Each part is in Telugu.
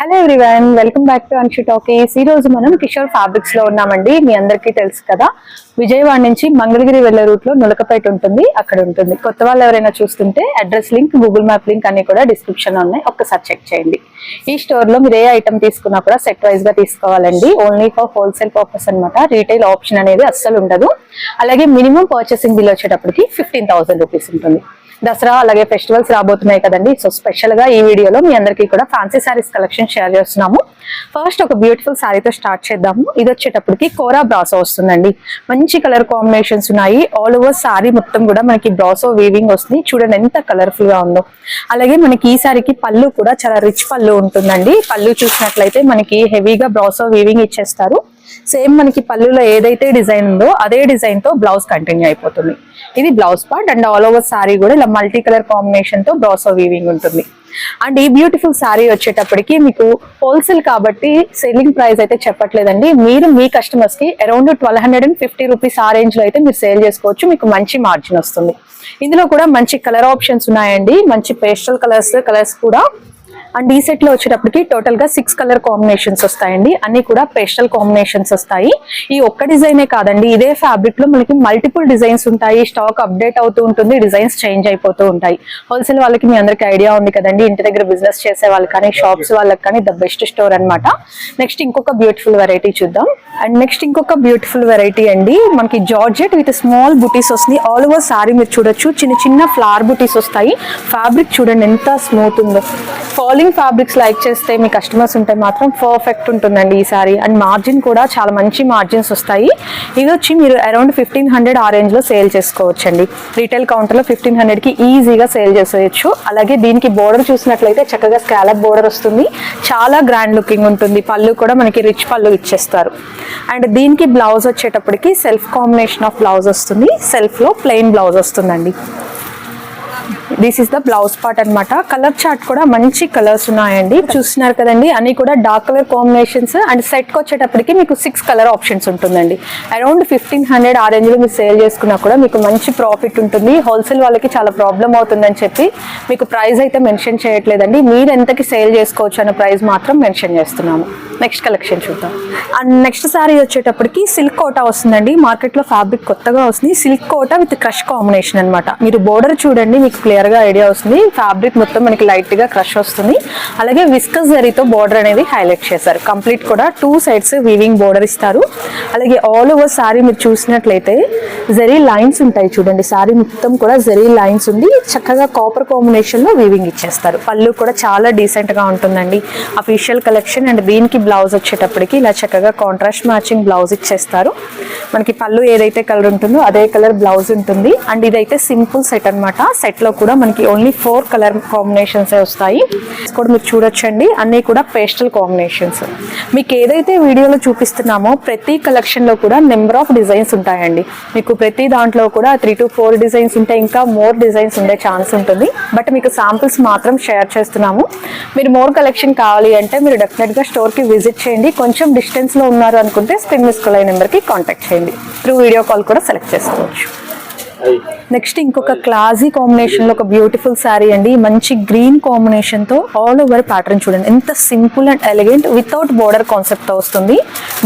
Hello everyone welcome back to Anshi talkies ఈ రోజు మనం కిషోర్ ఫ్యాబ్రిక్స్లో ఉన్నామండి. మీ అందరికీ తెలుసు కదా? విజయవాడ నుంచి మంగళగిరి వెళ్ళే రూట్లో నులకపేట ఉంటుంది. అక్కడ ఉంటుంది. కొత్త వాళ్ళు ఎవరైనా చూస్తుంటే address link Google map link అన్ని కూడా డిస్క్రిప్షన్లో ఉన్నాయి. ఒక్కసారి చెక్ చేయండి. ఈ స్టోర్లో మీరు ఏ ఐటమ్ తీసుకున్నా కూడా సెట్ వైజ్గా తీసుకోవాలండి. ఓన్లీ ఫర్ హోల్సేల్ పర్పస్ అన్నమాట. రీటైల్ ఆప్షన్ అనేది అస్సలు ఉండదు. అలాగే మినిమం పర్చేసింగ్ బిల్ వచ్చేటప్పటికి ఫిఫ్టీన్ థౌసండ్ రూపీస్ ఉంటుంది. దసరా అలాగే ఫెస్టివల్స్ రాబోతున్నాయి కదండి. సో స్పెషల్గా ఈ వీడియోలో మీ అందరికీ కూడా ఫ్యాన్సీ సారీస్ కలెక్షన్ షేర్ చేస్తున్నాము. ఫస్ట్ ఒక బ్యూటిఫుల్ సారీతో స్టార్ట్ చేద్దాము. ఇది వచ్చేటప్పటికి కోరా బ్రాసో వస్తుందండి. మంచి కలర్ కాంబినేషన్స్ ఉన్నాయి. ఆల్ ఓవర్ సారీ మొత్తం కూడా మనకి బ్రాసో వీవింగ్ వస్తుంది. చూడండి ఎంత కలర్ఫుల్గా ఉందో. అలాగే మనకి ఈ శారీకి పళ్ళు కూడా చాలా రిచ్ పళ్ళు ఉంటుందండి. పళ్ళు చూసినట్లయితే మనకి హెవీగా బ్రాసో వీవింగ్ ఇచ్చేస్తారు. సేమ్ మనకి పళ్ళులో ఏదైతే డిజైన్ ఉందో అదే డిజైన్తో బ్లౌజ్ కంటిన్యూ అయిపోతుంది. ఇది blouse part and all over sari కూడా ఇలా మల్టీ కలర్ కాంబినేషన్తో బ్రాసో వీవింగ్ ఉంటుంది. అండ్ ఈ బ్యూటిఫుల్ సారీ వచ్చేటప్పటికి మీకు హోల్సేల్ కాబట్టి సెల్లింగ్ ప్రైస్ అయితే చెప్పట్లేదండి. మీరు మీ కస్టమర్స్కి around twelve hundred and fifty rupees ఆ రేంజ్లో అయితే మీరు సేల్ చేసుకోవచ్చు. మీకు మంచి మార్జిన్ వస్తుంది. ఇందులో కూడా మంచి కలర్ ఆప్షన్స్ ఉన్నాయండి. మంచి పేస్టల్ కలర్స్ కలర్స్ కూడా అండ్ ఈ సెట్లో వచ్చేటప్పటికి టోటల్గా సిక్స్ కలర్ కాంబినేషన్స్ వస్తాయండి. అన్ని కూడా పేస్టల్ కాంబినేషన్స్ వస్తాయి. ఈ ఒక్క డిజైనే కాదండి ఇదే ఫ్యాబ్రిక్లో మనకి మల్టిపుల్ డిజైన్స్ ఉంటాయి. స్టాక్ అప్డేట్ అవుతూ ఉంటుంది డిజైన్స్ చేంజ్ అయిపోతూ ఉంటాయి. హోల్సేల్ వాళ్ళకి మీ అందరికి ఐడియా ఉంది కదండి ఇంటి దగ్గర బిజినెస్ చేసే వాళ్ళకి కానీ షాప్స్ వాళ్ళకి కానీ ద బెస్ట్ స్టోర్ అనమాట నెక్స్ట్ ఇంకొక బ్యూటిఫుల్ వెరైటీ చూద్దాం. అండ్ నెక్స్ట్ ఇంకొక బ్యూటిఫుల్ వెరైటీ అండి మనకి జార్జెట్ విత్ స్మాల్ బుటీస్ వస్తుంది. ఆల్ ఓవర్ సారీ మీరు చూడొచ్చు. చిన్న చిన్న ఫ్లవర్ బుటీస్ వస్తాయి. ఫ్యాబ్రిక్ చూడండి ఎంత స్మూత్ ఉందో. ఫాల్ ఫాలింగ్ ఫ్యాబ్రిక్స్ లైక్ చేస్తే మీ కస్టమర్స్ ఉంటే మాత్రం పర్ఫెక్ట్ ఉంటుందండి ఈ సారీ అండ్ మార్జిన్ కూడా చాలా మంచి మార్జిన్స్ వస్తాయి. ఇది వచ్చి మీరు అరౌండ్ ఫిఫ్టీన్ హండ్రెడ్ ఆ రేంజ్లో సేల్ చేసుకోవచ్చండి. రీటైల్ కౌంటర్లో ఫిఫ్టీన్ హండ్రెడ్కి ఈజీగా సేల్ చేసేయచ్చు. అలాగే దీనికి బోర్డర్ చూసినట్లయితే చక్కగా స్కాలప్ బోర్డర్ వస్తుంది. చాలా గ్రాండ్ లుకింగ్ ఉంటుంది. పళ్ళు కూడా మనకి రిచ్ పళ్ళు ఇచ్చేస్తారు. అండ్ దీనికి బ్లౌజ్ వచ్చేటప్పటికి సెల్ఫ్ కాంబినేషన్ ఆఫ్ బ్లౌజ్ వస్తుంది. సెల్ఫ్లో ప్లెయిన్ బ్లౌజ్ వస్తుందండి. This is the blouse part అనమాట కలర్ చార్ట్ కూడా మంచి కలర్స్ ఉన్నాయండి. చూస్తున్నారు కదండి అన్ని కూడా డార్క్ కలర్ కాంబినేషన్స్ అండ్ సెట్కి వచ్చేటప్పటికి మీకు సిక్స్ కలర్ ఆప్షన్స్ ఉంటుందండి. అరౌండ్ ఫిఫ్టీన్ హండ్రెడ్ ఆ మీరు సేల్ చేసుకున్నా కూడా మీకు మంచి ప్రాఫిట్ ఉంటుంది. హోల్సేల్ వాళ్ళకి చాలా ప్రాబ్లం అవుతుందని చెప్పి మీకు ప్రైస్ అయితే మెన్షన్ చేయట్లేదండి. మీరు ఎంతకి సేల్ చేసుకోవచ్చు అన్న ప్రైస్ మాత్రం మెన్షన్ చేస్తున్నాము. నెక్స్ట్ కలెక్షన్ చూద్దాం. అండ్ నెక్స్ట్ సారీ వచ్చేటప్పటికి సిల్క్ కోటా వస్తుందండి. మార్కెట్లో ఫ్యాబ్రిక్ కొత్తగా వస్తుంది. Silk Kota with crush combination అనమాట మీరు బోర్డర్ చూడండి మీకు క్లియర్ గా ఐడియా వస్తుంది. ఫ్యాబ్రిక్ మొత్తం మనకి లైట్గా క్రష్ వస్తుంది. అలాగే విస్కస్ జరీతో బోర్డర్ అనేది హైలైట్ చేశారు. కంప్లీట్ కూడా టూ సైడ్స్ వీవింగ్ బోర్డర్ ఇస్తారు. అలాగే ఆల్ ఓవర్ సారీ మీరు చూసినట్లయితే జరీ లైన్స్ ఉంటాయి చూడండి. సారీ మొత్తం కూడా జరీ లైన్స్ ఉంది చక్కగా కాపర్ కాంబినేషన్లో వీవింగ్ ఇచ్చేస్తారు. పళ్ళు కూడా చాలా డీసెంట్గా ఉంటుందండి. అఫీషియల్ కలెక్షన్ అండ్ దీనికి బ్లౌజ్ వచ్చేటప్పటికి ఇలా చక్కగా కాంట్రాస్ట్ మ్యాచింగ్ బ్లౌజ్ ఇచ్చేస్తారు. మనకి పళ్ళు ఏదైతే కలర్ ఉంటుందో అదే కలర్ బ్లౌజ్ ఉంటుంది. అండ్ ఇదైతే సింపుల్ సెట్ అనమాట సెట్లో కూడా మనకి ఓన్లీ ఫోర్ కలర్ కాంబినేషన్స్ వస్తాయి. కూడా మీరు చూడొచ్చండి. అన్ని కూడా పేస్టల్ కాంబినేషన్స్ మీకు ఏదైతే వీడియోలో చూపిస్తున్నామో ప్రతి కలెక్షన్లో కూడా నెంబర్ ఆఫ్ డిజైన్స్ ఉంటాయండి. మీకు ప్రతి దాంట్లో కూడా త్రీ టు ఫోర్ డిజైన్స్ ఉంటే ఇంకా మోర్ డిజైన్స్ ఉండే ఛాన్స్ ఉంటుంది. బట్ మీకు శాంపిల్స్ మాత్రం షేర్ చేస్తున్నాము. మీరు మోర్ కలెక్షన్ కావాలి అంటే మీరు డెఫినెట్గా స్టోర్కి స్టోర్కి విజిట్ చేయండి. కొంచెం డిస్టెన్స్లో ఉన్నారు అనుకుంటే screen miss call number contact చేయండి. త్రూ వీడియో కాల్ కూడా సెలెక్ట్ చేసుకోవచ్చు. నెక్స్ట్ ఇంకొక క్లాజీ కాంబినేషన్లో ఒక బ్యూటిఫుల్ శారీ అండి. మంచి గ్రీన్ కాంబినేషన్తో ఆల్ ఓవర్ ప్యాటర్న్ చూడండి. ఎంత simple and elegant without border కాన్సెప్ట్తో వస్తుంది.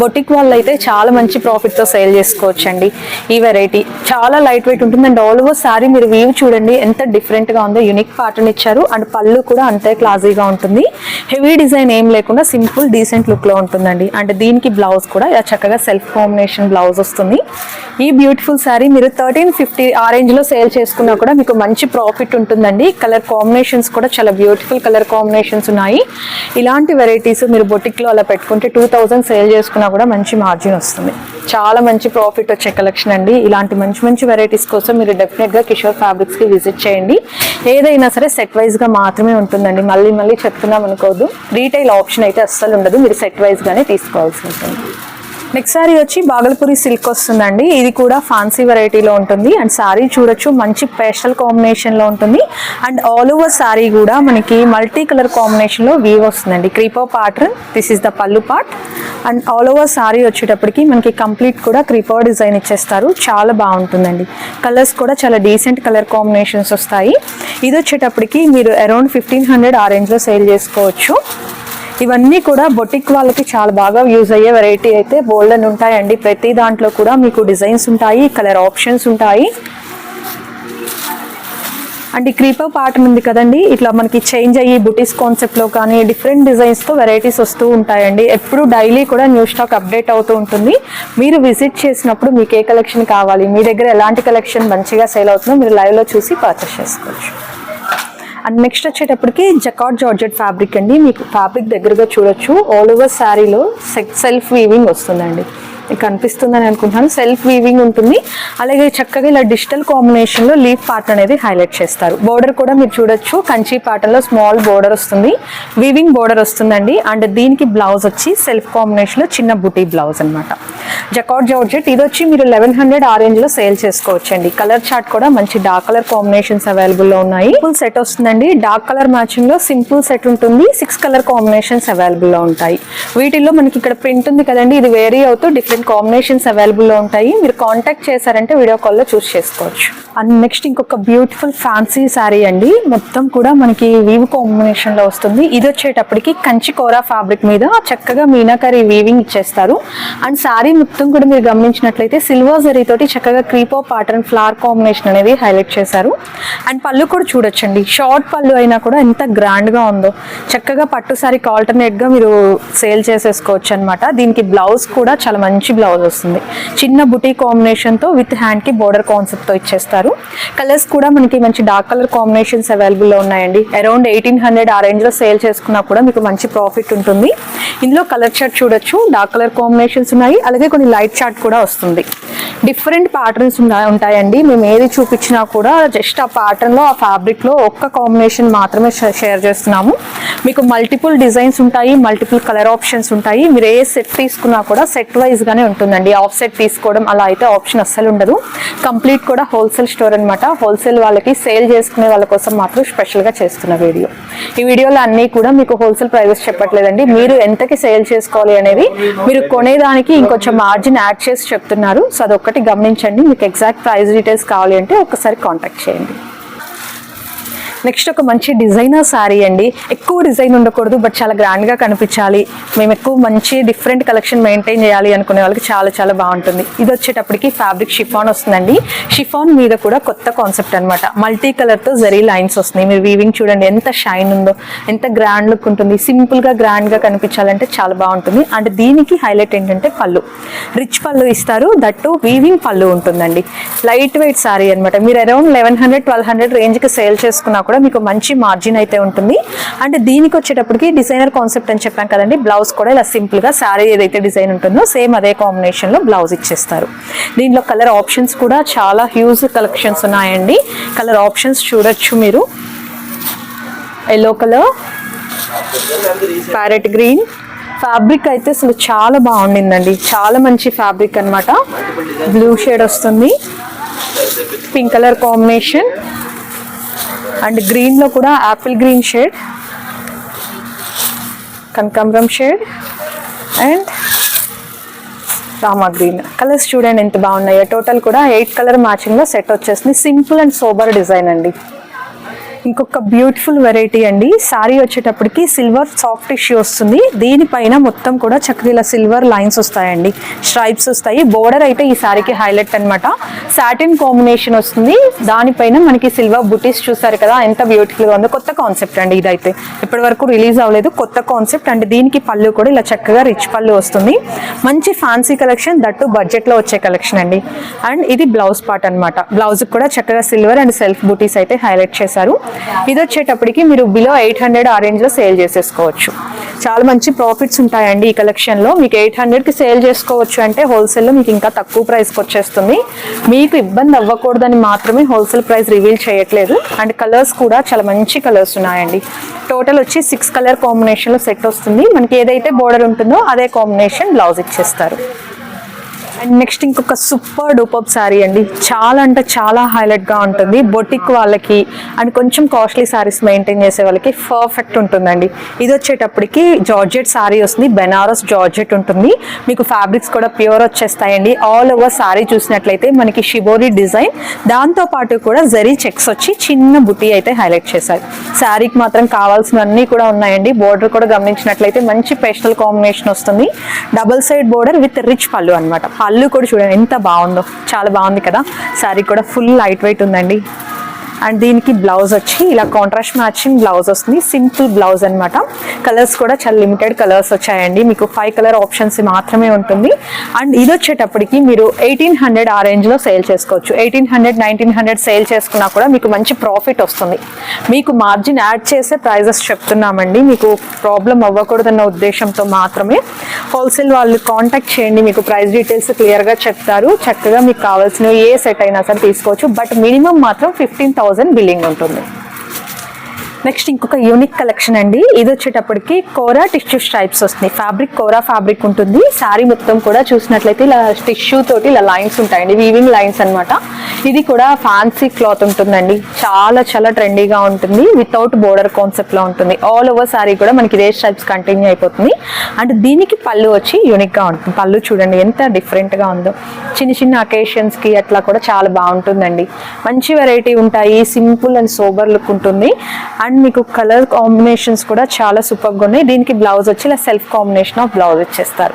బొటిక్ వాళ్ళు అయితే చాలా మంచి ప్రాఫిట్తో సేల్ చేసుకోవచ్చు అండి ఈ వెరైటీ చాలా లైట్ వెయిట్ ఉంటుంది అండ్ ఆల్ ఓవర్ శారీ మీరు వ్యూ చూడండి. ఎంత డిఫరెంట్గా ఉందో యూనిక్ ప్యాటర్న్ ఇచ్చారు. అండ్ పళ్ళు కూడా అంతే క్లాజీగా ఉంటుంది. హెవీ డిజైన్ ఏం లేకుండా సింపుల్ డీసెంట్ లుక్లో ఉంటుందండి. అండ్ దీనికి బ్లౌజ్ కూడా చక్కగా సెల్ఫ్ కాంబినేషన్ బ్లౌజ్ వస్తుంది. ఈ బ్యూటిఫుల్ శారీ మీరు థర్టీన్ ఫిఫ్టీ ఆ ఆరెంజ్లో సేల్ చేసుకున్నా కూడా మీకు మంచి ప్రాఫిట్ ఉంటుందండి. కలర్ కాంబినేషన్స్ కూడా చాలా బ్యూటిఫుల్ కలర్ కాంబినేషన్స్ ఉన్నాయి. ఇలాంటి వెరైటీస్ మీరు బొటిక్లో అలా పెట్టుకుంటే టూ థౌసండ్ సేల్ చేసుకున్నా కూడా మంచి మార్జిన్ వస్తుంది. చాలా మంచి ప్రాఫిట్ వచ్చే కలెక్షన్ అండి. ఇలాంటి మంచి మంచి వెరైటీస్ కోసం మీరు డెఫినెట్గా కిషోర్ ఫ్యాబ్రిక్స్కి విజిట్ చేయండి. ఏదైనా సరే సెట్ వైజ్గా మాత్రమే ఉంటుందండి. మళ్ళీ మళ్ళీ చెప్తున్నాం అనుకోవద్దు రీటైల్ ఆప్షన్ అయితే అస్సలు ఉండదు. మీరు సెట్ వైజ్ గానే తీసుకోవాల్సి ఉంటుంది. నెక్స్ట్ సారీ వచ్చి బాగల్పూరి సిల్క్ వస్తుందండి. ఇది కూడా ఫ్యాన్సీ వెరైటీలో ఉంటుంది. అండ్ సారీ చూడొచ్చు మంచి పేస్టల్ కాంబినేషన్లో ఉంటుంది. అండ్ ఆల్ ఓవర్ సారీ కూడా మనకి మల్టీ కలర్ కాంబినేషన్లో వీవ్ వస్తుందండి. Creeper pattern this is the pallu part and all over sari వచ్చేటప్పటికి మనకి కంప్లీట్ కూడా క్రీపో డిజైన్ ఇచ్చేస్తారు. చాలా బాగుంటుందండి. కలర్స్ కూడా చాలా డీసెంట్ కలర్ కాంబినేషన్స్ వస్తాయి. ఇది వచ్చేటప్పటికి మీరు అరౌండ్ ఫిఫ్టీన్ హండ్రెడ్ ఆ రేంజ్లో సేల్ చేసుకోవచ్చు. ఇవన్నీ కూడా బొటిక్ వాళ్ళకి చాలా బాగా యూజ్ అయ్యే వెరైటీ అయితే బోల్డెన్ ఉంటాయండి. ప్రతి దాంట్లో కూడా మీకు డిజైన్స్ ఉంటాయి కలర్ ఆప్షన్స్ ఉంటాయి. అండ్ ఈ క్రీపర్ ప్యాటర్న్ ఉంది కదండి ఇట్లా మనకి చేంజ్ అయ్యి బుటీస్ కాన్సెప్ట్లో కానీ డిఫరెంట్ డిజైన్స్తో వెరైటీస్ వస్తూ ఉంటాయండి. ఎప్పుడు డైలీ కూడా న్యూ స్టాక్ అప్డేట్ అవుతూ ఉంటుంది. మీరు విజిట్ చేసినప్పుడు మీకు ఏ కలెక్షన్ కావాలి మీ దగ్గర ఎలాంటి కలెక్షన్ మంచిగా సేల్ అవుతుందో మీరు లైవ్లో చూసి పర్చేస్ చేసుకోవచ్చు. అండ్ నెక్స్ట్ వచ్చేటప్పటికి జకాట్ జార్జెట్ ఫ్యాబ్రిక్ అండి. మీకు ఫ్యాబ్రిక్ దగ్గరగా చూడొచ్చు. ఆల్ ఓవర్ శారీలో సెల్ఫ్ వీవింగ్ వస్తుందండి. కనిపిస్తుందని అనుకుంటున్నాను. సెల్ఫ్ వీవింగ్ ఉంటుంది. అలాగే చక్కగా ఇలా డిజిటల్ కాంబినేషన్లో లీఫ్ పార్ట్ అనేది హైలైట్ చేస్తారు. బోర్డర్ కూడా మీరు చూడొచ్చు. కంచి పాటలో స్మాల్ బోర్డర్ వస్తుంది. వీవింగ్ బోర్డర్ వస్తుందండి. అండ్ దీనికి బ్లౌజ్ వచ్చి సెల్ఫ్ కాంబినేషన్లో చిన్న బుటీ బ్లౌజ్ అనమాట జకాట్ జార్జెట్ ఇది వచ్చి మీరు లెవెన్ హండ్రెడ్ ఆ రేంజ్ సేల్ చేసుకోవచ్చండి. కలర్ చార్ట్ కూడా మంచి డార్క్ కలర్ కాంబినేషన్స్ అవైలబుల్లో ఉన్నాయి. ఫుల్ సెట్ వస్తుందండి. డార్క్ కలర్ మ్యాచింగ్లో సింపుల్ సెట్ ఉంటుంది. సిక్స్ కలర్ కాంబినేషన్స్ అవైలబుల్లో ఉంటాయి. వీటిల్లో మనకి ఇక్కడ ప్రింట్ ఉంది కదండి. ఇది వేరీ అవుతూ డిఫరెంట్ కాంబినేషన్స్ అవైలబుల్లో ఉంటాయి. మీరు కాంటాక్ట్ చేశారంటే వీడియో కాల్లో చూస్ చేసుకోవచ్చు. అండ్ నెక్స్ట్ ఇంకొక బ్యూటిఫుల్ ఫ్యాన్సీ శారీ అండి. మొత్తం కూడా మనకి వీవ్ కాంబినేషన్లో వస్తుంది. ఇది వచ్చేటప్పటికి కంచి కోరా ఫ్యాబ్రిక్ మీద చక్కగా మీనాకరీ వీవింగ్ ఇచ్చేస్తారు. అండ్ శారీ మొత్తం కూడా మీరు గమనించినట్లయితే సిల్వర్ జరీ తోటి చక్కగా క్రీపో ప్యాటర్న్ ఫ్లవర్ కాంబినేషన్ అనేది హైలైట్ చేశారు. అండ్ పళ్ళు కూడా చూడొచ్చండి. షార్ట్ పళ్ళు అయినా కూడా ఎంత గ్రాండ్గా ఉందో. చక్కగా పట్టు శారీకి ఆల్టర్నేట్గా మీరు సేల్ చేసేసుకోవచ్చు అనమాట దీనికి బ్లౌజ్ కూడా చాలా మంచి బ్లౌజ్ వస్తుంది. చిన్న బుటీ కాంబినేషన్తో విత్ హ్యాండ్కి బోర్డర్ కాన్సెప్ట్తో ఇచ్చేస్తారు. కలర్స్ కూడా మనకి మంచి డార్క్ కలర్ కాంబినేషన్స్ అవైలబుల్లో ఉన్నాయండి. అరౌండ్ ఎయిటీన్ హండ్రెడ్ ఆ రేంజ్లో సేల్ చేసుకున్నా కూడా మీకు మంచి ప్రాఫిట్ ఉంటుంది. ఇందులో కలర్ చార్ట్ చూడొచ్చు. డార్క్ కలర్ కాంబినేషన్స్ ఉన్నాయి. అలాగే కొన్ని లైట్ చార్ట్ కూడా వస్తుంది. డిఫరెంట్ ప్యాటర్న్స్ ఉంటాయండి. మేము ఏది చూపించినా కూడా జస్ట్ ఆ ప్యాటర్న్లో ఆ ఫ్యాబ్రిక్లో ఒక్క కాంబినేషన్ మాత్రమే షేర్ చేస్తున్నాము. మీకు మల్టిపుల్ డిజైన్స్ ఉంటాయి మల్టిపుల్ కలర్ ఆప్షన్స్ ఉంటాయి. మీరు ఏ సెట్ తీసుకున్నా కూడా సెట్ వైజ్గానే ఉంటుందండి. ఆఫ్ సెట్ తీసుకోవడం అలా అయితే ఆప్షన్ అస్సలు ఉండదు. కంప్లీట్ కూడా హోల్సేల్ స్టోర్ అనమాట హోల్సేల్ వాళ్ళకి సేల్ చేసుకునే వాళ్ళ కోసం మాత్రం స్పెషల్గా చేస్తున్న వీడియో. ఈ వీడియోలో అన్నీ కూడా మీకు హోల్సేల్ ప్రైజెస్ చెప్పట్లేదండి. మీరు ఎంతకి సేల్ చేసుకోవాలి అనేది మీరు కొనేదానికి ఇంకొంచెం మార్జిన్ యాడ్ చేసి చెప్తున్నారు. సో అదొక్కటి గమనించండి మీకు ఎగ్జాక్ట్ ప్రైస్ డీటెయిల్స్ కావాలి అంటే ఒకసారి కాంటాక్ట్ చేయండి. నెక్స్ట్ ఒక మంచి డిజైనర్ శారీ అండి. ఎక్కువ డిజైన్ ఉండకూడదు బట్ చాలా గ్రాండ్గా కనిపించాలి. మేము ఎక్కువ మంచి డిఫరెంట్ కలెక్షన్ మెయింటైన్ చేయాలి అనుకునే వాళ్ళకి చాలా చాలా బాగుంటుంది. ఇది వచ్చేటప్పటికి ఫ్యాబ్రిక్ షిఫాన్ వస్తుందండి. షిఫాన్ మీద కూడా కొత్త కాన్సెప్ట్ అనమాట మల్టీ కలర్తో జరీ లైన్స్ వస్తున్నాయి. మీరు వీవింగ్ చూడండి ఎంత షైన్ ఉందో ఎంత గ్రాండ్ లుక్ ఉంటుంది. సింపుల్గా గ్రాండ్గా కనిపించాలంటే చాలా బాగుంటుంది. అండ్ దీనికి హైలైట్ ఏంటంటే పళ్ళు. రిచ్ పళ్ళు ఇస్తారు. దట్టు వీవింగ్ పళ్ళు ఉంటుందండి. లైట్ వెయిట్ శారీ అనమాట మీరు around eleven hundred twelve hundred రేంజ్కి సేల్ చేసుకున్నా కూడా మీకు మంచి మార్జిన్ అయితే ఉంటుంది. అండ్ దీనికి వచ్చేటప్పటికి డిజైనర్ కాన్సెప్ట్ అని చెప్పాం కదండి. బ్లౌజ్ కూడా ఇలా సింపుల్గా శారీ ఏదైతే డిజైన్ ఉంటుందో సేమ్ అదే కాంబినేషన్లో బ్లౌజ్ ఇచ్చేస్తారు. దీంట్లో కలర్ ఆప్షన్స్ కూడా చాలా హ్యూజ్ కలెక్షన్స్ ఉన్నాయండి. కలర్ ఆప్షన్స్ చూడొచ్చు మీరు. Yellow colour parrot green fabric అయితే అసలు చాలా బాగుండిందండి. చాలా మంచి ఫ్యాబ్రిక్ అన్నమాట. బ్లూ షేడ్ వస్తుంది. పింక్ కలర్ కాంబినేషన్ అండ్ గ్రీన్లో కూడా యాపిల్ గ్రీన్ షేడ్ కనకాంబరం shade and Rama green. Colours చూడండి ఎంత బాగున్నాయో. టోటల్ కూడా ఎయిట్ కలర్ మ్యాచింగ్లో సెట్ వచ్చేసింది. సింపుల్ అండ్ సోబర్ డిజైన్ అండి. ఇంకొక బ్యూటిఫుల్ వెరైటీ అండి. సారీ వచ్చేటప్పటికి సిల్వర్ సాఫ్ట్ టిష్యూ వస్తుంది. దీనిపైన మొత్తం కూడా చక్కగా ఇలా సిల్వర్ లైన్స్ వస్తాయండి. స్ట్రైప్స్ వస్తాయి. బోర్డర్ అయితే ఈ సారీకి హైలైట్ అనమాట సాటిన్ కాంబినేషన్ వస్తుంది. దానిపైన మనకి సిల్వర్ బుటీస్ చూసారు కదా ఎంత బ్యూటిఫుల్గా ఉందో కొత్త కాన్సెప్ట్ అండి ఇదైతే. ఇప్పటి వరకు రిలీజ్ అవ్వలేదు కొత్త కాన్సెప్ట్ అండ్ దీనికి పళ్ళు కూడా ఇలా చక్కగా రిచ్ పళ్ళు వస్తుంది. మంచి ఫ్యాన్సీ కలెక్షన్ దట్టు బడ్జెట్లో వచ్చే కలెక్షన్ అండి. అండ్ ఇది బ్లౌజ్ పార్ట్ అనమాట బ్లౌజ్కి కూడా చక్కగా సిల్వర్ అండ్ సెల్ఫ్ బూటీస్ అయితే హైలైట్ చేశారు. ఇది వచ్చేటప్పటికి మీరు బిలో ఎయిట్ హండ్రెడ్ ఆ రేంజ్లో సేల్ చేసేసుకోవచ్చు. చాలా మంచి ప్రాఫిట్స్ ఉంటాయండి ఈ కలెక్షన్లో. మీకు ఎయిట్ హండ్రెడ్కి సేల్ చేసుకోవచ్చు అంటే హోల్సేల్లో మీకు ఇంకా తక్కువ ప్రైస్కి వచ్చేస్తుంది. మీకు ఇబ్బంది అవ్వకూడదని మాత్రమే హోల్సేల్ ప్రైస్ రివీల్ చేయట్లేదు. అండ్ కలర్స్ కూడా చాలా మంచి కలర్స్ ఉన్నాయండి. టోటల్ వచ్చి సిక్స్ కలర్ కాంబినేషన్లో సెట్ వస్తుంది. మనకి ఏదైతే బోర్డర్ ఉంటుందో అదే కాంబినేషన్ బ్లౌజ్ ఇచ్చేస్తారు. అండ్ నెక్స్ట్ ఇంకొక సూపర్ డూపప్ శారీ అండి. చాలా అంటే చాలా హైలైట్గా ఉంటుంది. బొటిక్ వాళ్ళకి అండ్ కొంచెం కాస్ట్లీ శారీస్ మెయింటైన్ చేసే వాళ్ళకి పర్ఫెక్ట్ ఉంటుందండి. ఇది వచ్చేటప్పటికి జార్జెట్ శారీ వస్తుంది. బెనారస్ జార్జెట్ ఉంటుంది. మీకు ఫ్యాబ్రిక్స్ కూడా ప్యూర్ వచ్చేస్తాయండి. ఆల్ ఓవర్ శారీ చూసినట్లయితే మనకి షిబోరి డిజైన్ దాంతో పాటు కూడా జరీ చెక్స్ వచ్చి చిన్న బుటీ అయితే హైలైట్ చేశారు. శారీకి మాత్రం కావాల్సినవన్నీ కూడా ఉన్నాయండి. బోర్డర్ కూడా గమనించినట్లయితే మంచి పేస్టల్ కాంబినేషన్ వస్తుంది. Double side border with rich pallu అనమాట పళ్ళు కూడా చూడండి ఎంత బాగుందో. చాలా బాగుంది కదా. శారీ కూడా ఫుల్ లైట్ వెయిట్ ఉందండి. అండ్ దీనికి బ్లౌజ్ వచ్చి ఇలా కాంట్రాస్ట్ మ్యాచింగ్ బ్లౌజ్ వస్తుంది. సింపుల్ బ్లౌజ్ అనమాట కలర్స్ కూడా చాలా లిమిటెడ్ కలర్స్ వచ్చాయండి. మీకు ఫైవ్ కలర్ ఆప్షన్స్ మాత్రమే ఉంటుంది. అండ్ ఇది వచ్చేటప్పటికి మీరు ఎయిటీన్ హండ్రెడ్ ఆ రేంజ్లో సేల్ చేసుకోవచ్చు. Eighteen hundred nineteen hundred sale చేసుకున్నా కూడా మీకు మంచి ప్రాఫిట్ వస్తుంది. మీకు మార్జిన్ యాడ్ చేసే ప్రైజెస్ చెప్తున్నామండి. మీకు ప్రాబ్లం అవ్వకూడదన్న ఉద్దేశంతో మాత్రమే. హోల్సేల్ వాళ్ళు కాంటాక్ట్ చేయండి. మీకు ప్రైస్ డీటెయిల్స్ క్లియర్గా చెప్తారు. చక్కగా మీకు కావాల్సిన ఏ సెట్ అయినా సరే తీసుకోవచ్చు. బట్ మినిమం మాత్రం ఫిఫ్టీన్ థౌసండ్ బిల్లింగ్ ఉంటుంది నెక్స్ట్ ఇంకొక యూనిక్ కలెక్షన్ అండి. ఇది వచ్చేటప్పటికి కోరా టిష్యూ స్ట్రైప్స్ వస్తుంది. ఫ్యాబ్రిక్ కోరా ఫ్యాబ్రిక్ ఉంటుంది. శారీ మొత్తం కూడా చూసినట్లయితే ఇలా టిష్యూ తోటి ఇలా లైన్స్ ఉంటాయండి. వీవింగ్ లైన్స్ అన్నమాట. ఇది కూడా ఫ్యాన్సీ క్లాత్ ఉంటుందండి. చాలా చాలా ట్రెండీగా ఉంటుంది. వితౌట్ బోర్డర్ కాన్సెప్ట్లో ఉంటుంది. ఆల్ ఓవర్ శారీ కూడా మనకి ఇదే స్ట్రైప్స్ కంటిన్యూ అయిపోతుంది. అండ్ దీనికి పళ్ళు వచ్చి యూనిక్గా ఉంటుంది. పళ్ళు చూడండి ఎంత డిఫరెంట్గా ఉందో. చిన్న చిన్న అకేషన్స్కి అట్లా కూడా చాలా బాగుంటుందండి. మంచి వెరైటీ ఉంటాయి. సింపుల్ అండ్ సోబర్ లుక్ ఉంటుంది. అండ్ అండ్ మీకు కలర్ కాంబినేషన్స్ కూడా చాలా సూపర్గా ఉన్నాయి. దీనికి బ్లౌజ్ వచ్చి ఇలా సెల్ఫ్ కాంబినేషన్ ఆఫ్ బ్లౌజ్ ఇచ్చేస్తారు.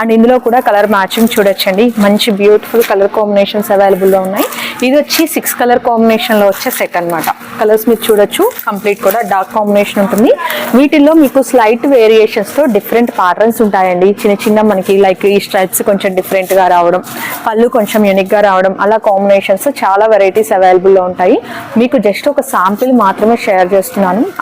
అండ్ ఇందులో కూడా కలర్ మ్యాచింగ్ చూడొచ్చండి. మంచి బ్యూటిఫుల్ కలర్ కాంబినేషన్స్ అవైలబుల్లో ఉన్నాయి. ఇది వచ్చి సిక్స్ కలర్ కాంబినేషన్లో వచ్చే సెట్ అన్నమాట. కలర్స్ మీరు చూడొచ్చు. కంప్లీట్ కూడా డార్క్ కాంబినేషన్ ఉంటుంది. వీటిల్లో మీకు స్లైట్ వేరియేషన్స్తో డిఫరెంట్ ప్యాటర్న్స్ ఉంటాయండి. చిన్న చిన్న మనకి లైక్ ఈ స్ట్రైప్స్ కొంచెం డిఫరెంట్గా రావడం పళ్ళు కొంచెం యూనిక్గా రావడం అలా కాంబినేషన్స్ చాలా వెరైటీస్ అవైలబుల్లో ఉంటాయి. మీకు జస్ట్ ఒక శాంపిల్ మాత్రమే షేర్ చేస్తున్నాను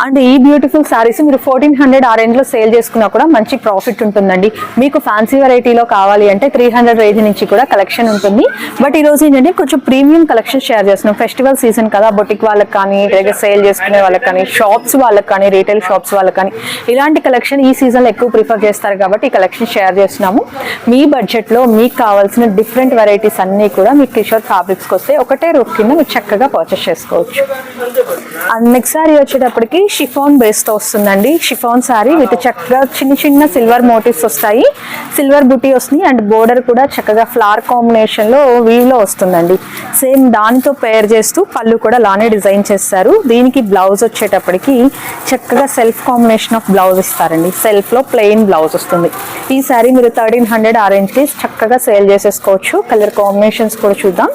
అండ్ ఈ బ్యూటిఫుల్ సారీస్ మీరు ఫోర్టీన్ హండ్రెడ్ ఆ రేంజ్లో సేల్ చేసుకున్నా కూడా మంచి ప్రాఫిట్ ఉంటుందండి. మీకు ఫ్యాన్సీ వెరైటీలో కావాలి అంటే త్రీ హండ్రెడ్ రేంజ్ నుంచి కూడా కలెక్షన్ ఉంటుంది. బట్ ఈ రోజు ఏంటంటే కొంచెం ప్రీమియం కలెక్షన్ షేర్ చేస్తున్నాం. ఫెస్టివల్ సీజన్ కదా బొటిక్ వాళ్ళకి కానీ లేదా సేల్ చేసుకునే వాళ్ళకి కానీ షాప్స్ వాళ్ళకి కానీ రీటైల్ షాప్స్ వాళ్ళకి కానీ ఇలాంటి కలెక్షన్ ఈ సీజన్లో ఎక్కువ ప్రిఫర్ చేస్తారు కాబట్టి ఈ కలెక్షన్ షేర్ చేస్తున్నాము. మీ బడ్జెట్లో మీకు కావాల్సిన డిఫరెంట్ వెరైటీస్ అన్ని కూడా మీకు కిషోర్ ఫ్యాబ్రిక్స్ వస్తే ఒకటే రూప్ కింద మీరు చక్కగా పర్చేస్ చేసుకోవచ్చు. అండ్ నెక్స్ట్ సారీ వచ్చేటప్పటికి షిఫాన్ బేస్తో వస్తుందండి. షిఫాన్ శారీ విత్ చక్కగా చిన్న చిన్న సిల్వర్ మోటివ్స్ వస్తాయి. సిల్వర్ బుటీ వస్తుంది అండ్ బోర్డర్ కూడా చక్కగా ఫ్లవర్ కాంబినేషన్లో వీవ్లో వస్తుందండి. సేమ్ దానితో పేర్ చేస్తూ పళ్ళు కూడా లానే డిజైన్ చేస్తారు. దీనికి బ్లౌజ్ వచ్చేటప్పటికి చక్కగా సెల్ఫ్ కాంబినేషన్ ఆఫ్ బ్లౌజ్ ఇస్తారండి. సెల్ఫ్లో ప్లెయిన్ బ్లౌజ్ వస్తుంది. ఈ శారీ మీరు థర్టీన్ హండ్రెడ్ ఆరెంజ్కి చక్కగా సేల్ చేసేసుకోవచ్చు. కలర్ కాంబినేషన్స్ కూడా చూద్దాం.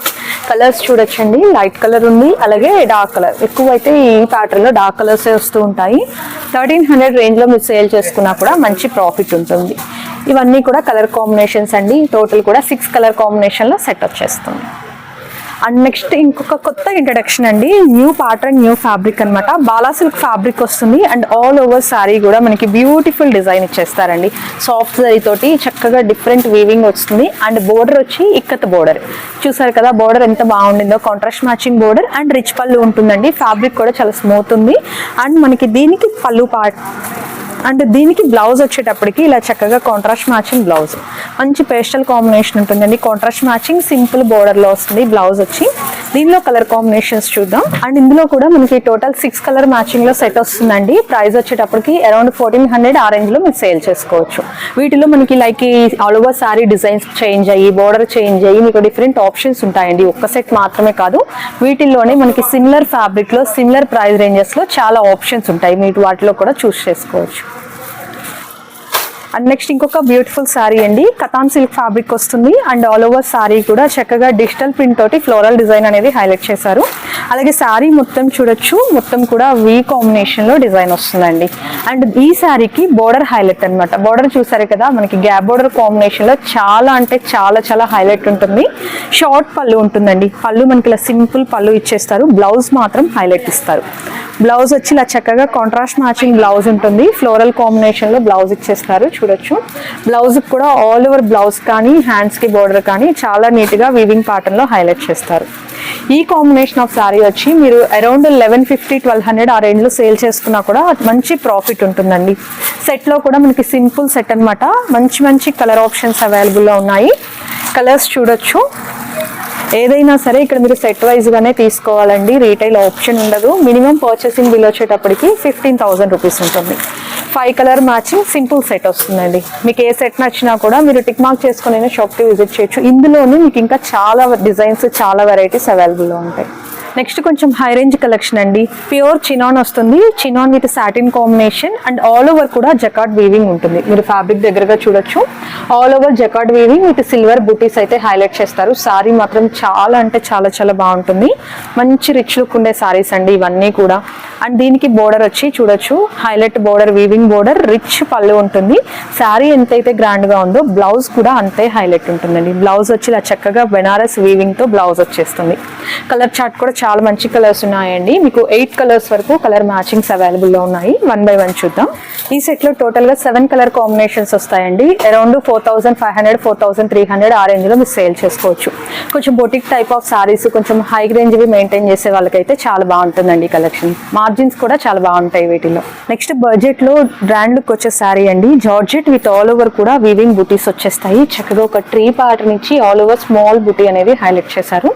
కలర్స్ చూడొచ్చండి. లైట్ కలర్ ఉంది. అలాగే డార్క్ కలర్. ఎక్కువ అయితే ఈ ప్యాటర్న్లో డార్క్ కలర్స్ వస్తూ ఉంటాయి. థర్టీన్ హండ్రెడ్ రేంజ్లో మీరు సేల్ చేసుకున్నా కూడా మంచి ప్రాఫిట్ ఉంటుంది. ఇవన్నీ కూడా కలర్ కాంబినేషన్స్ అండి. టోటల్ కూడా సిక్స్ కలర్ కాంబినేషన్లో సెట్ వచ్చేస్తుంది అండ్ నెక్స్ట్ ఇంకొక కొత్త ఇంట్రడక్షన్ అండి. న్యూ ప్యాటర్న్ న్యూ ఫ్యాబ్రిక్ అనమాట బాలా సిల్క్ ఫ్యాబ్రిక్ వస్తుంది. అండ్ ఆల్ ఓవర్ సారీ కూడా మనకి బ్యూటిఫుల్ డిజైన్ ఇచ్చేస్తారండి. సాఫ్ట్ జరీ తోటి చక్కగా డిఫరెంట్ వీవింగ్ వస్తుంది. అండ్ బోర్డర్ వచ్చి ఇక్కత బోర్డర్ చూసారు కదా బోర్డర్ ఎంత బాగుండిందో. Contrast matching border and rich pallu ఉంటుందండి. ఫ్యాబ్రిక్ కూడా చాలా స్మూత్ ఉంది. అండ్ మనకి దీనికి పళ్ళు పార్ట్ అండ్ దీనికి బ్లౌజ్ వచ్చేటప్పటికి ఇలా చక్కగా కాంట్రాస్ట్ మ్యాచింగ్ బ్లౌజ్. మంచి పేస్టల్ కాంబినేషన్ ఉంటుందండి. కాంట్రాస్ట్ మ్యాచింగ్ సింపుల్ బోర్డర్లో వస్తుంది బ్లౌజ్ వచ్చి. దీనిలో కలర్ కాంబినేషన్స్ చూద్దాం. అండ్ ఇందులో కూడా మనకి టోటల్ సిక్స్ కలర్ మ్యాచింగ్లో సెట్ వస్తుందండి. ప్రైస్ వచ్చేటప్పటికి అరౌండ్ ఫోర్టీన్ హండ్రెడ్ ఆ రేంజ్లో మీరు సేల్ చేసుకోవచ్చు. వీటిలో మనకి like all over sari designs change అయ్యి బోర్డర్ చేంజ్ అయ్యి మీకు డిఫరెంట్ ఆప్షన్స్ ఉంటాయండి. ఒక్క సెట్ మాత్రమే కాదు. వీటిల్లోనే మనకి సిమిలర్ ఫ్యాబ్రిక్లో సిమిలర్ ప్రైస్ రేంజెస్లో చాలా ఆప్షన్స్ ఉంటాయి. మీరు వాటిలో కూడా చూస్ చేసుకోవచ్చు. అండ్ నెక్స్ట్ ఇంకొక బ్యూటిఫుల్ సారీ అండి. కథాన్ సిల్క్ ఫ్యాబ్రిక్ వస్తుంది. అండ్ ఆల్ ఓవర్ శారీ కూడా చక్కగా డిజిటల్ ప్రింట్ తోటి ఫ్లోరల్ డిజైన్ అనేది హైలైట్ చేశారు. అలాగే శారీ మొత్తం చూడొచ్చు. మొత్తం కూడా వీ కాంబినేషన్లో డిజైన్ వస్తుందండి. అండ్ ఈ శారీకి బోర్డర్ హైలైట్ అన్నమాట. బోర్డర్ చూసారు కదా మనకి గ్యాప్ బోర్డర్ కాంబినేషన్లో చాలా అంటే చాలా చాలా హైలైట్ ఉంటుంది. షార్ట్ పళ్ళు ఉంటుందండి. పళ్ళు మనకి ఇలా సింపుల్ పళ్ళు ఇచ్చేస్తారు. బ్లౌజ్ మాత్రం హైలైట్ ఇస్తారు. బ్లౌజ్ వచ్చి ఇలా చక్కగా కాంట్రాస్ట్ మ్యాచింగ్ బ్లౌజ్ ఉంటుంది. ఫ్లోరల్ కాంబినేషన్లో బ్లౌజ్ ఇచ్చేస్తారు. చూడొచ్చు. బ్లౌజ్ కూడా ఆల్ ఓవర్ బ్లౌజ్ కానీ హ్యాండ్స్కి బోర్డర్ కానీ చాలా నీట్గా వీవింగ్ ప్యాటర్న్లో హైలైట్ చేస్తారు. ఈ కాంబినేషన్ ఆఫ్ శారీ వచ్చి మీరు around eleven fifty twelve hundred ఆ రేంజ్లో సేల్ చేసుకున్నా కూడా మంచి ప్రాఫిట్ ఉంటుందండి. సెట్లో కూడా మనకి సింపుల్ సెట్ అనమాట మంచి మంచి కలర్ ఆప్షన్స్ అవైలబుల్లో ఉన్నాయి. కలర్స్ చూడొచ్చు. ఏదైనా సరే ఇక్కడ మీరు సెట్ వైజ్గానే తీసుకోవాలండి. రీటైల్ ఆప్షన్ ఉండదు. మినిమం పర్చేసింగ్ బిల్ వచ్చేటప్పటికి ఫిఫ్టీన్ థౌసండ్ రూపీస్ ఉంటుంది. Five colour matching simple set వస్తుందండి. మీకు ఏ సెట్ నచ్చినా కూడా మీరు టిక్ మార్క్ చేసుకుని షాప్కి విజిట్ చేయొచ్చు. ఇందులోనే మీకు ఇంకా చాలా డిజైన్స్ చాలా వెరైటీస్ అవైలబుల్లో ఉంటాయి. నెక్స్ట్ కొంచెం హై రేంజ్ కలెక్షన్ అండి. ప్యూర్ చినాన్ వస్తుంది. Chinon with satin combination and all over కూడా జకాట్ వీవింగ్ ఉంటుంది. మీరు ఫ్యాబ్రిక్ దగ్గరగా చూడొచ్చు. All over jacquard weaving with silver butis అయితే హైలైట్ చేస్తారు. సారీ మాత్రం చాలా అంటే చాలా చాలా బాగుంటుంది. మంచి రిచ్ లుక్ ఉండే సారీస్ అండి ఇవన్నీ కూడా. అండ్ దీనికి బోర్డర్ వచ్చి చూడొచ్చు. Highlight border weaving border rich pallu ఉంటుంది. శారీ ఎంతైతే గ్రాండ్గా ఉందో బ్లౌజ్ కూడా అంతే హైలైట్ ఉంటుందండి. బ్లౌజ్ వచ్చి ఇలా చక్కగా బెనారస్ వీవింగ్తో బ్లౌజ్ వచ్చేస్తుంది. కలర్ చార్ట్ కూడా చాలా మంచి కలర్స్ ఉన్నాయండి. మీకు ఎయిట్ కలర్స్ వరకు కలర్ మ్యాచింగ్స్ అవైలబుల్లో ఉన్నాయి. వన్ బై వన్ చూద్దాం. ఈ సెట్లో టోటల్గా సెవెన్ కలర్ కాంబినేషన్స్ వస్తాయండి. Around four thousand five hundred four thousand three hundred ఆ రేంజ్లో మీరు సేల్ చేసుకోవచ్చు. కొంచెం బొటిక్ టైప్ ఆఫ్ సారీస్ కొంచెం హై రేంజ్వి మెయింటైన్ చేసే వాళ్ళకైతే చాలా బాగుంటుందండి కలెక్షన్ మార్జిన్స్ కూడా చాలా బాగుంటాయి వీటిలో. నెక్స్ట్ బడ్జెట్లో బ్రాండ్ లుక్ వచ్చే సారీ అండి. జార్జెట్ విత్ ఆల్ ఓవర్ కూడా వీవింగ్ బుటీస్ వచ్చేస్తాయి. చక్కగా ఒక ట్రీ ప్యాటర్న్ ఇచ్చి ఆల్ ఓవర్ స్మాల్ బుటీ అనేది హైలైట్ చేశారు.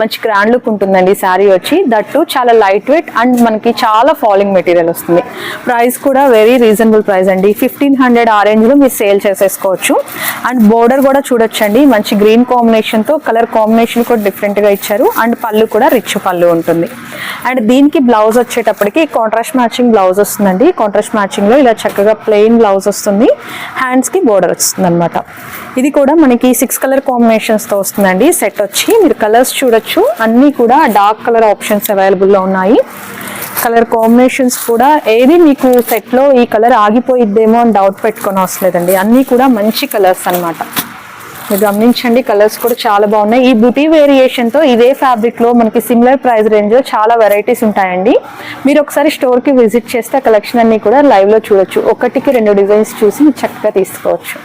మంచి గ్రాండ్ లుక్ ఉంటుందండి శారీ వచ్చి దట్టు చాలా లైట్ వెయిట్ అండ్ మనకి చాలా ఫాలింగ్ మెటీరియల్ వస్తుంది. ప్రైస్ కూడా వెరీ రీజనబుల్ ప్రైస్ అండి. ఫిఫ్టీన్ హండ్రెడ్ ఆ మీరు సేల్ చేసేసుకోవచ్చు. అండ్ బోర్డర్ కూడా చూడొచ్చండి. మంచి గ్రీన్ కాంబినేషన్తో కలర్ కాంబినేషన్ కూడా డిఫరెంట్గా ఇచ్చారు. అండ్ పళ్ళు కూడా రిచ్ పళ్ళు ఉంటుంది. అండ్ దీనికి బ్లౌజ్ వచ్చేటప్పటికి కాంట్రాస్ట్ మ్యాచింగ్ బ్లౌజ్ వస్తుందండి. కాంట్రాస్ట్ మ్యాచింగ్లో ఇలా చక్కగా ప్లెయిన్ బ్లౌజ్ వస్తుంది. హ్యాండ్స్కి బోర్డర్ వస్తుంది అనమాట ఇది కూడా మనకి సిక్స్ కలర్ కాంబినేషన్స్తో వస్తుందండి. సెట్ వచ్చి మీరు కలర్స్ చూడొచ్చు. అన్ని కూడా డార్క్ కలర్ ఆప్షన్స్ అవైలబుల్లో ఉన్నాయి. కలర్ కాంబినేషన్స్ కూడా ఏది మీకు సెట్లో ఈ కలర్ ఆగిపోయిద్దేమో అని డౌట్ పెట్టుకొని అవసరం లేదండి. అన్నీ కూడా మంచి కలర్స్ అన్నమాట. మీరు గమనించండి కలర్స్ కూడా చాలా బాగున్నాయి. ఈ బుటీ వేరియేషన్తో ఇదే ఫ్యాబ్రిక్లో మనకి సిమిలర్ ప్రైస్ రేంజ్లో చాలా వెరైటీస్ ఉంటాయండి. మీరు ఒకసారి స్టోర్కి విజిట్ చేస్తే ఆ కలెక్షన్ అన్ని కూడా లైవ్లో చూడొచ్చు. ఒకటికి రెండు డిజైన్స్ చూసి చక్కగా తీసుకోవచ్చు.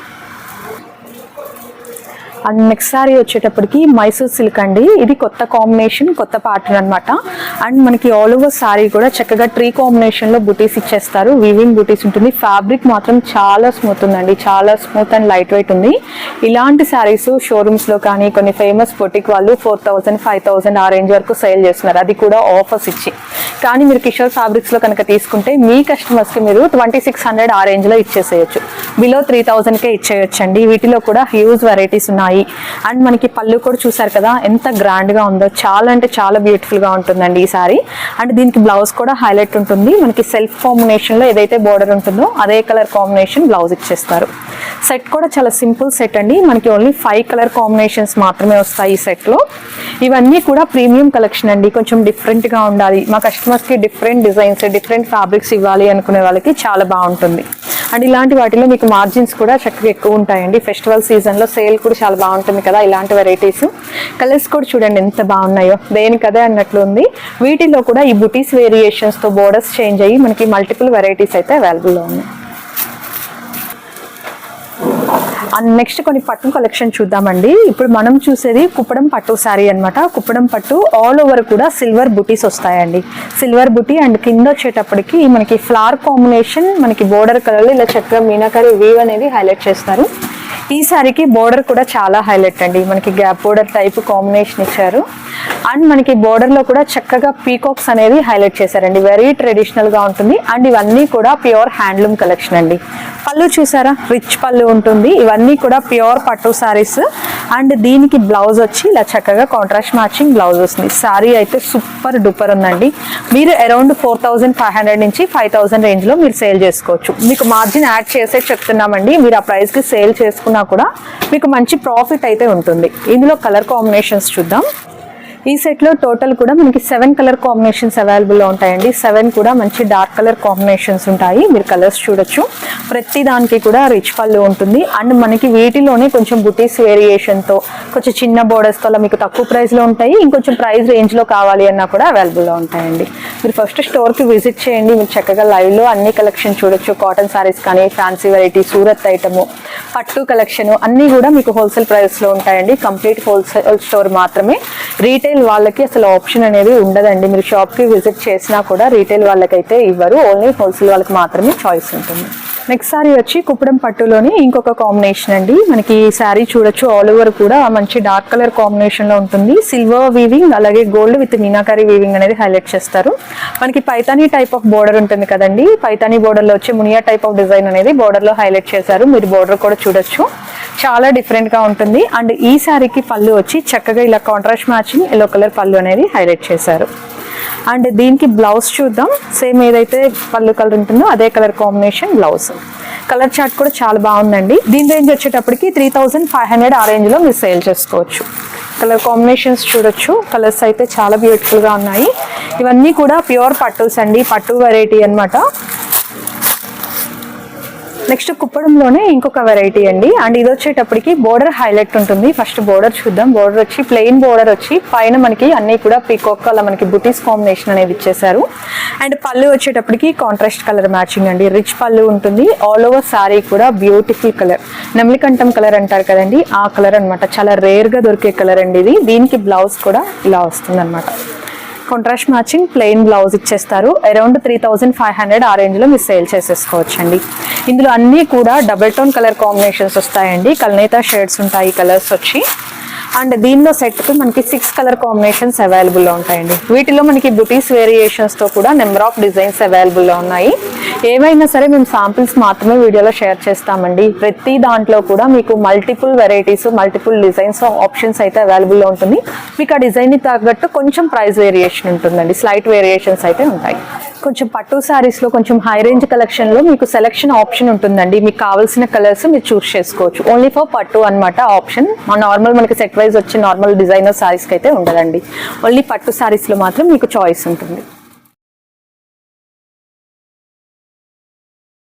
అండ్ నెక్స్ట్ సారీ వచ్చేటప్పటికి మైసూర్ సిల్క్ అండి. ఇది కొత్త కాంబినేషన్ కొత్త ప్యాటర్న్ అనమాట అండ్ మనకి ఆల్ ఓవర్ సారీ కూడా చక్కగా ట్రీ కాంబినేషన్లో బుటీస్ ఇచ్చేస్తారు. వీవింగ్ బుటీస్ ఉంటుంది. ఫ్యాబ్రిక్ మాత్రం చాలా స్మూత్ ఉందండి. చాలా స్మూత్ అండ్ లైట్ వెయిట్ ఉంది. ఇలాంటి సారీస్ షోరూమ్స్లో కానీ కొన్ని ఫేమస్ బొటిక్ వాళ్ళు ఫోర్ థౌసండ్ ఫైవ్ థౌసండ్ ఆ రేంజ్ వరకు సేల్ చేస్తున్నారు. అది కూడా ఆఫర్స్ ఇచ్చి. కానీ మీరు కిషోర్ ఫ్యాబ్రిక్స్లో కనుక తీసుకుంటే మీ కస్టమర్స్కి మీరు ట్వంటీ సిక్స్ హండ్రెడ్ ఆ రేంజ్లో ఇచ్చేసేయచ్చు. Below three థౌజండ్కే ఇచ్చేయచ్చండి. వీటిలో కూడా హ్యూజ్ వెరైటీస్ ఉన్నాయి. అండ్ మనకి పళ్ళు కూడా చూసారు కదా ఎంత గ్రాండ్గా ఉందో. చాలా అంటే చాలా బ్యూటిఫుల్గా ఉంటుందండి ఈ సారీ అండ్ దీనికి బ్లౌజ్ కూడా హైలైట్ ఉంటుంది. మనకి సెల్ఫ్ కాంబినేషన్లో ఏదైతే బోర్డర్ ఉంటుందో అదే కలర్ కాంబినేషన్ బ్లౌజ్ ఇచ్చేస్తారు. సెట్ కూడా చాలా సింపుల్ సెట్ అండి. మనకి ఓన్లీ ఫైవ్ కలర్ కాంబినేషన్స్ మాత్రమే వస్తాయి ఈ సెట్లో ఇవన్నీ కూడా ప్రీమియం కలెక్షన్ అండి. కొంచెం డిఫరెంట్గా ఉండాలి. మా కస్టమర్స్కి డిఫరెంట్ డిజైన్స్ డిఫరెంట్ ఫ్యాబ్రిక్స్ ఇవ్వాలి అనుకునే వాళ్ళకి చాలా బాగుంటుంది. అండ్ ఇలాంటి వాటిలో మీకు మార్జిన్స్ కూడా చక్కగా ఎక్కువ ఉంటాయండి. ఫెస్టివల్ సీజన్లో సేల్ కూడా చాలా బాగుంటుంది కదా ఇలాంటి వెరైటీస్ కలర్స్ కూడా చూడండి ఎంత బాగున్నాయో. దేనికదే అన్నట్లు ఉంది. వీటిలో కూడా ఈ బుటీస్ వేరియేషన్స్తో బోర్డర్స్ చేంజ్ అయ్యి మనకి మల్టిపుల్ వెరైటీస్ అయితే అవైలబుల్లో ఉన్నాయి. అండ్ నెక్స్ట్ కొన్ని పట్టు కలెక్షన్ చూద్దామండి. ఇప్పుడు మనం చూసేది కుప్పడం పట్టు శారీ అన్నమాట. కుప్పడం పట్టు ఆల్ ఓవర్ కూడా సిల్వర్ బుటీస్ వస్తాయండి. సిల్వర్ బుటీ అండ్ కింద వచ్చేటప్పటికి మనకి ఫ్లవర్ కాంబినేషన్ మనకి బోర్డర్ కలర్లు ఇలా చక్కగా మీనాకరి వీవ్ అనేది హైలైట్ చేస్తారు. ఈ సారీకి బోర్డర్ కూడా చాలా హైలైట్ అండి. మనకి గ్యాప్ బోర్డర్ టైప్ కాంబినేషన్ ఇచ్చారు. అండ్ మనకి బోర్డర్లో కూడా చక్కగా పీకాక్స్ అనేది హైలైట్ చేశారండి. వెరీ ట్రెడిషనల్గా ఉంటుంది. అండ్ ఇవన్నీ కూడా ప్యూర్ హ్యాండ్లూమ్ కలెక్షన్ అండి. పళ్ళు చూసారా? రిచ్ పళ్ళు ఉంటుంది. ఇవన్నీ కూడా ప్యూర్ పట్టు సారీస్ అండ్ దీనికి బ్లౌజ్ వచ్చి ఇలా చక్కగా కాంట్రాస్ట్ మ్యాచింగ్ బ్లౌజ్ వస్తుంది. సారీ అయితే సూపర్ డూపర్ ఉందండి. మీరు around four thousand five hundred నుంచి ఫైవ్ థౌసండ్ రేంజ్లో మీరు సేల్ చేసుకోవచ్చు. మీకు మార్జిన్ యాడ్ చేసే చెప్తున్నామండి. మీరు ఆ ప్రైస్కి సేల్ చేసుకున్న కూడా మీకు మంచి ప్రాఫిట్ అయితే ఉంటుంది. ఇందులో కలర్ కాంబినేషన్స్ చూద్దాం. ఈ సెట్లో టోటల్ కూడా మనకి సెవెన్ కలర్ కాంబినేషన్స్ అవైలబుల్లో ఉంటాయండి. సెవెన్ కూడా మంచి డార్క్ కలర్ కాంబినేషన్స్ ఉంటాయి. మీరు కలర్స్ చూడొచ్చు. ప్రతి దానికి కూడా రిచ్ పళ్ళు ఉంటుంది. అండ్ మనకి వీటిలోనే కొంచెం బుటీస్ వేరియేషన్తో కొంచెం చిన్న బోర్డర్స్తో అలా మీకు తక్కువ ప్రైస్లో ఉంటాయి. ఇంకొంచెం ప్రైస్ రేంజ్లో కావాలి అన్నా కూడా అవైలబుల్లో ఉంటాయండి. మీరు ఫస్ట్ స్టోర్కి విజిట్ చేయండి. మీరు చక్కగా లైవ్లో అన్ని కలెక్షన్ చూడొచ్చు. కాటన్ సారీస్ కానీ ఫ్యాన్సీ వెరైటీ సూరత్ ఐటము పట్టు కలెక్షన్ అన్నీ కూడా మీకు హోల్సేల్ ప్రైస్లో ఉంటాయండి. కంప్లీట్ హోల్సేల్ స్టోర్ మాత్రమే. రీటైల్ వాళ్ళకి అసలు ఆప్షన్ అనేది ఉండదండి. మీరు షాప్కి విజిట్ చేసినా కూడా రీటైల్ వాళ్ళకైతే ఇవ్వరు. ఓన్లీ హోల్సేల్ వాళ్ళకి మాత్రమే చాయిస్ ఉంటుంది. నెక్స్ట్ సారీ వచ్చి కుప్పడం పట్టులోని ఇంకొక కాంబినేషన్ అండి. మనకి ఈ శారీ చూడొచ్చు. ఆల్ ఓవర్ కూడా మంచి డార్క్ కలర్ కాంబినేషన్లో ఉంటుంది. సిల్వర్ వీవింగ్ అలాగే గోల్డ్ విత్ మీనాకారి వీవింగ్ అనేది హైలైట్ చేస్తారు. మనకి పైతానీ టైప్ ఆఫ్ బోర్డర్ ఉంటుంది కదండి. పైతానీ బోర్డర్లో వచ్చి మునియా టైప్ ఆఫ్ డిజైన్ అనేది బోర్డర్లో హైలైట్ చేశారు. మీరు బోర్డర్ కూడా చూడొచ్చు. చాలా డిఫరెంట్గా ఉంటుంది. అండ్ ఈ శారీకి పళ్ళు వచ్చి చక్కగా ఇలా కాంట్రాస్ట్ మ్యాచింగ్ ఎల్లో కలర్ పళ్ళు అనేది హైలైట్ చేశారు. అండ్ దీనికి బ్లౌజ్ చూద్దాం. సేమ్ ఏదైతే పళ్ళు కలర్ ఉంటుందో అదే colour combination blouse colour chart కూడా చాలా బాగుందండి. దీని రేంజ్ వచ్చేటప్పటికి త్రీ థౌజండ్ ఫైవ్ హండ్రెడ్ ఆ రేంజ్లో మీరు సేల్ చేసుకోవచ్చు. కలర్ కాంబినేషన్స్ చూడొచ్చు. కలర్స్ అయితే చాలా బ్యూటిఫుల్గా ఉన్నాయి. ఇవన్నీ కూడా ప్యూర్ పట్టుస్ అండి. పట్టు వెరైటీ అన్నమాట. నెక్స్ట్ కుప్పడంలోనే ఇంకొక వెరైటీ అండి. అండ్ ఇది వచ్చేటప్పటికి బోర్డర్ హైలైట్ ఉంటుంది. ఫస్ట్ బోర్డర్ చూద్దాం. బోర్డర్ వచ్చి ప్లెయిన్ బోర్డర్ వచ్చి పైన మనకి అన్ని కూడా పీకాక్ అలా మనకి బుటీస్ కాంబినేషన్ అనేది ఇచ్చేసారు అండ్ పళ్ళు వచ్చేటప్పటికి కాంట్రాస్ట్ కలర్ మ్యాచింగ్ అండి. రిచ్ పళ్ళు ఉంటుంది. ఆల్ ఓవర్ సారీ కూడా బ్యూటిఫుల్ కలర్ నెమలికంఠం కలర్ అంటారు కదండి. ఆ కలర్ అనమాట చాలా రేర్గా దొరికే కలర్ అండి ఇది. దీనికి బ్లౌజ్ కూడా ఇలా వస్తుంది కాంట్రాస్ట్ మ్యాచింగ్ ప్లెయిన్ బ్లౌజ్ ఇచ్చేస్తారు. Around three thousand five hundred ఆ రేంజ్లో మీరు సేల్ చేసేసుకోవచ్చండి. ఇందులో అన్నీ కూడా డబుల్ టోన్ కలర్ కాంబినేషన్స్ వస్తాయండి. కల్నేత షేడ్స్ ఉంటాయి కలర్స్ వచ్చి. అండ్ దీనిలో సెట్కి మనకి సిక్స్ కలర్ కాంబినేషన్స్ అవైలబుల్లో ఉంటాయండి. వీటిలో మనకి బుటీస్ వేరియేషన్స్తో కూడా నెంబర్ ఆఫ్ డిజైన్స్ అవైలబుల్లో ఉన్నాయి. ఏవైనా సరే మేము సాంపిల్స్ మాత్రమే వీడియోలో షేర్ చేస్తామండి. ప్రతి దాంట్లో కూడా మీకు multiple varieties multiple designs options అయితే అవైలబుల్లో ఉంటుంది. మీకు ఆ డిజైన్ని తగ్గట్టు కొంచెం ప్రైస్ వేరియేషన్ ఉంటుందండి. స్లైట్ వేరియేషన్స్ అయితే ఉంటాయి. కొంచెం పట్టు శారీస్లో కొంచెం హై రేంజ్ కలెక్షన్లో మీకు సెలెక్షన్ ఆప్షన్ ఉంటుందండి. మీకు కావాల్సిన కలర్స్ మీరు చూస్ చేసుకోవచ్చు. ఓన్లీ ఫర్ పట్టు అన్నమాట ఆప్షన్ మా నార్మల్ మనకి సెట్ వైజ్ వచ్చే నార్మల్ డిజైనర్ శారీస్కి అయితే ఉండదండి. ఓన్లీ పట్టు శారీస్లో మాత్రం మీకు చాయిస్ ఉంటుంది.